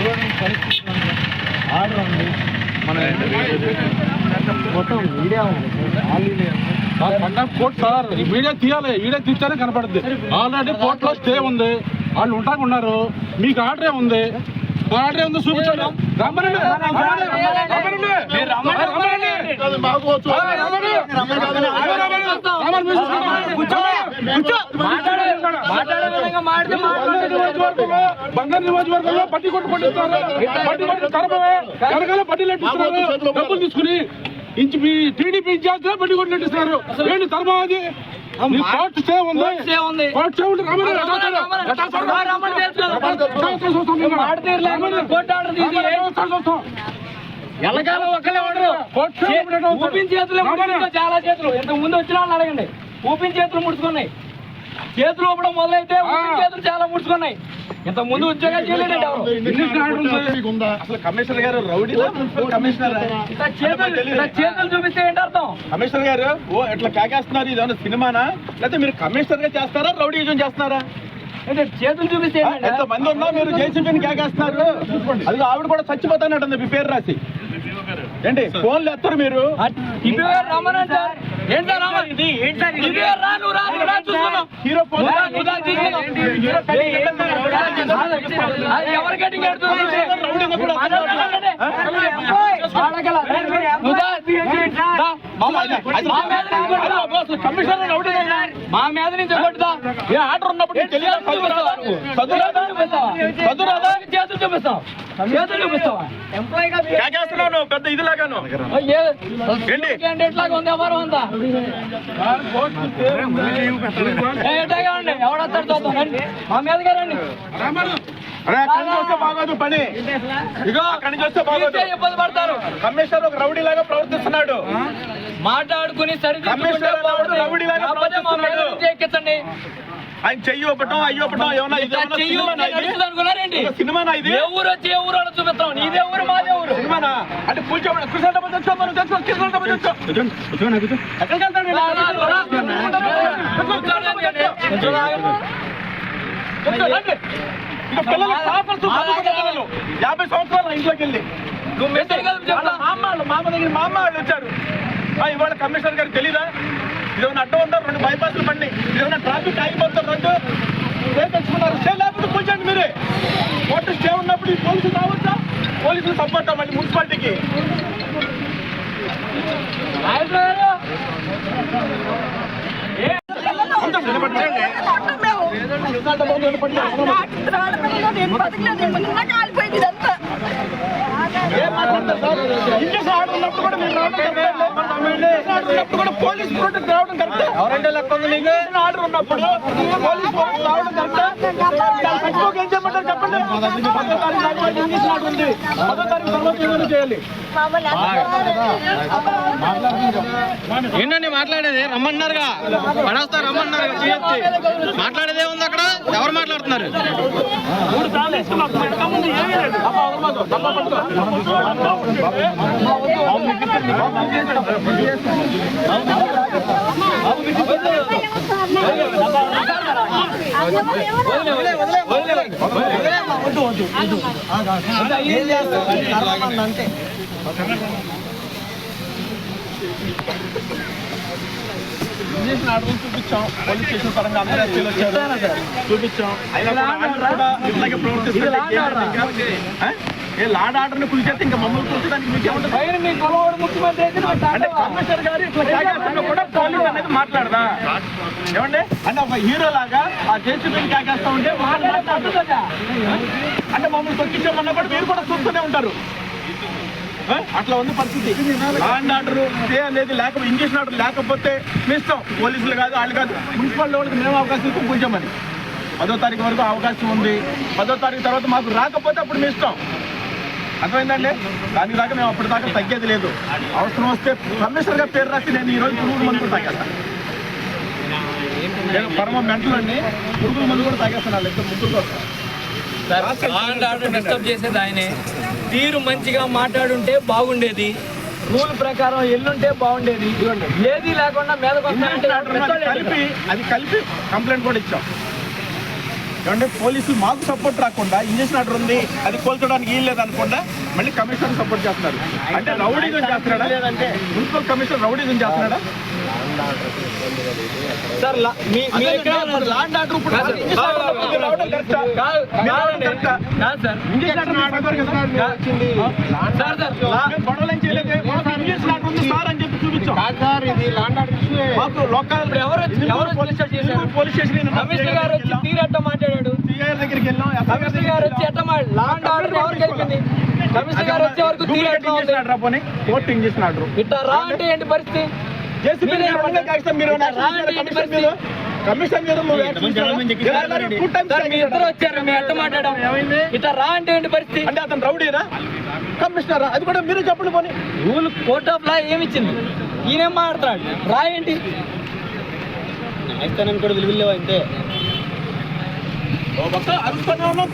చూడండి పరిస్థితి ఉంది. ఆర్డర్ ఉంది. మన మొత్తం మీడియా ఉంది. కోర్టు సార్ ఈ వీడియో తీయాలి. వీడియో తీస్తేనే కనపడుద్ది. ఆల్రెడీ కోర్టులో స్టే ఉంది. వాళ్ళు ఉంటాకు ఉన్నారు. మీకు ఆర్డరే ఉంది. ఆర్డరే ఉంది చూపించండి. రమ్మనండి. రమ్మనండి. రమ్మనండి. రమ్మనండి. బంగారు నియోజకవర్గంలో బంగారు నియోజకవర్గంలో బట్టి కొట్టు లెట్టిస్తున్నారు డబ్బులు తీసుకుని ఇంచు మీ టీడీపీ ఇన్ఛార్జ్ బట్టి కొట్టి లెట్టిస్తున్నారు ఏంటి ధర్మం అది కోర్టు ఉంది కోర్టు ఉంది. ఎల్లకాలం ఒక్కలే ఉండరు ఊపిన చేతులు చాలా చేతులు ఇంతకు ముందు వచ్చిన వాళ్ళని అడగండి ఊపిన చేతులు ముడుచుకున్నాయి చేతులు ఊపడం మొదలైతే చేతులు చాలా ముడుచుకున్నాయి. ఇంతకు ముందు ఉద్యోగాలు చేయలేదండి ఎవరు. అసలు కమిషనర్ గారు మున్సిపల్ కమిషనర్? చేతులు చూపిస్తే ఏంటి అర్థం? కమిషనర్ గారు ఓ ఇట్లా కాకేస్తున్నారు? ఇది ఏమన్నా సినిమానా? లేకపోతే మీరు కమిషనర్గా చేస్తారా? రౌడీ యూజన్ చేస్తున్నారా? అంటే చేతులు చూపిస్తే? ఎంత మంది ఉన్నా మీరు జేసీబీని కాకేస్తున్నారు? అది ఆవిడ కూడా చచ్చిపోతానంటుంది మీ పేరు రాసి. ఏంటి? ఫోన్లు ఎత్తారు మీరు? రమ్మనండి సార్. ఎవరి. మా మీద నుంచి కొట్టుదా. ఆర్డర్ ఉన్నప్పుడు తెలియదా? చదువు రాదా చేతులు పెద్ద ఇది లాగాను? క్యాండిడేట్ లాగా ఉంది? ఎవరు ఉందా? ఏ, ఎట్లాగా ఉండి ఎవడొస్తాడు చూద్దాం. రండి. మా మీదగా రండి. పని. ఇగో ఇబ్బంది పడతారు. కమిషనర్ ఒక రౌడీ లాగా ప్రవర్తిస్తున్నాడు మాట్లాడుకుని సరిదిద్దుకుంటే మా మీద ప్రవర్తిస్తున్నాడు. ఆయన చెయ్యి ఒకటం అయ్యి ఒకటం ఏమన్నా ఇది సినిమానా ఇది? ఇది ఏ ఊరు వచ్చి ఏ ఊరు చూపిస్తాం నీదే ఊరు మాదే ఊరు సినిమానా అంటే డబ్బులు తెచ్చుకో మనం తెచ్చుకో తీసుకుని డబ్బులు తెచ్చుకో ఎక్కడికి యాభై సంవత్సరాలు ఇంట్లోకి వెళ్ళి నువ్వు మెసేజ్ కదా వాళ్ళ చెప్తా మా అమ్మ వాళ్ళు మా అమ్మ దగ్గర మా అమ్మ వాళ్ళు వచ్చారు ఇవాళ కమిషనర్ గారికి తెలీదా ఇదేమన్నా అడ్డం ఉందా రెండు బైపాస్లు ఇదేమన్నా ట్రాఫిక్ ఆగిపోతారు రెండు. స్టే తెచ్చుకున్నారు స్టే లేకపోతే కూర్చోండి మీరే. కోర్టు స్టే ఉన్నప్పుడు ఈ పోలీసులు రావచ్చా? పోలీసులు సపోర్ట్ మళ్ళీ మున్సిపాలిటీకి? నాయకులు గారు. సార్? ఇంగ్లీష్ కూడా మీరు రావడం కూడా పోలీస్ ప్రొటెక్ట్ రావడం ఆర్డర్ ఉన్నప్పుడు పోలీస్ ప్రొటెక్ట్ రావడం ఏం చెప్పండి. ఉంది. పదో తారీఖు తర్వాత ఏమైనా చేయాలి ఏంటండి మాట్లాడేది రమ్మన్నారుగా పడేస్తా రమ్మన్నారు మాట్లాడేదే ఉంది అక్కడ ఎవరు మాట్లాడుతున్నారు ఇంగ్లీష్ చూపించాం. పోలీస్ స్టేషన్ పరంగా అందరూ ఎస్పీలు వచ్చారు చూపించాం అయినా ఏ లాడ్ ఆర్డర్ని కులిచేస్తే ఇంకా మమ్మల్ని కూర్చోడానికి మీకేముంటుంది పైన మీ కులవాడు ముఖ్యమంత్రి అంటే కమిషనర్ గారు ఇట్లా కూడా పోలీస్ అనేది మాట్లాడదా? ఏమండి? అంటే ఒక హీరో లాగా ఆ జేసీబీని కాకేస్తా ఉంటే అంటే మమ్మల్ని తొక్కించామన్నా కూడా మీరు కూడా చూస్తూనే ఉంటారు? అట్లా ఉంది పరిస్థితి. లాండ్ ఆర్డర్ స్టే అనేది లేకపోతే ఇంగ్లీష్ ఆర్డర్ లేకపోతే మీ ఇష్టం పోలీసులు కాదు వాళ్ళు కాదు. మున్సిపల్ వాళ్ళకి మేము అవకాశం ఇస్తాం కూర్చోమని పదో తారీఖు వరకు అవకాశం ఉంది. పదో తారీఖు తర్వాత మాకు రాకపోతే అప్పుడు మీ ఇష్టం అర్థమైందండి? దానికి దాకా మేము అప్పటి దాకా తగ్గేది లేదు. అవసరం వస్తే కమిషనర్గా పేరు రాసి నేను ఈ రోజు పురుగుల మందు కూడా తాగేస్తాను నేను పరమ మెంటల్ అండి పురుగుల మందు కూడా తాగేస్తాను ఇద్దరు ముగ్గురు ఆర్డర్ డిస్టర్బ్ చేసేది ఆయనే. తీరు మంచిగా మాట్లాడుంటే బాగుండేది. రూల్ ప్రకారం ఎల్లుంటే బాగుండేది. ఏది లేకుండా అది కలిపి అది కలిపి కంప్లైంట్ కూడా ఇచ్చాం. ఏమంటే పోలీసులు మాకు సపోర్ట్ రాకుండా ఇంజక్షన్ ఆర్డర్ ఉంది అది కోల్చడానికి వీలు లేదు అనుకుండా మళ్ళీ కమిషనర్ సపోర్ట్ చేస్తున్నారు. అంటే రౌడీజం చేస్తున్నాడా? లేదంటే మున్సిపల్ కమిషనర్ రౌడీజం చేస్తున్నాడా? సార్ మీ ఆర్డర్ ఇప్పుడు ఎవరు డిస్టర్బ్ చేశారు? పోలీస్ స్టేషన్ కమిషనర్ గారు వచ్చి తీరట్ట మాట్లాడాడు సిఐఆర్ దగ్గరికి వెళ్ళాం ఎస్ఐ గారి కమిషనర్ గారు వచ్చి ఎట్ట మాట్లాడు లాండ్ ఆర్డర్ ఎవరికి వెళ్ళింది కమిషనర్ గారు వచ్చే వరకు ఇంజక్షన్ ఆర్డర్ ఇట్లా రా అంటే ఏంటి పరిస్థితి? కమిషన్ ఇట్లా రా అంటే ఏంటి పరిస్థితి? అంటే అతను రౌడీనా కమిషనర్ అది కూడా మీరు చెప్పండి పోనీ. రూల్ కోర్ట్ ఆఫ్ లా ఏమి ఇచ్చింది ఈయనేం మాట్లాడుతున్నాడు? రా ఏంటి? కూడా విలువలేవు అంతే ఒక అరుస్తూనే ఉన్నాం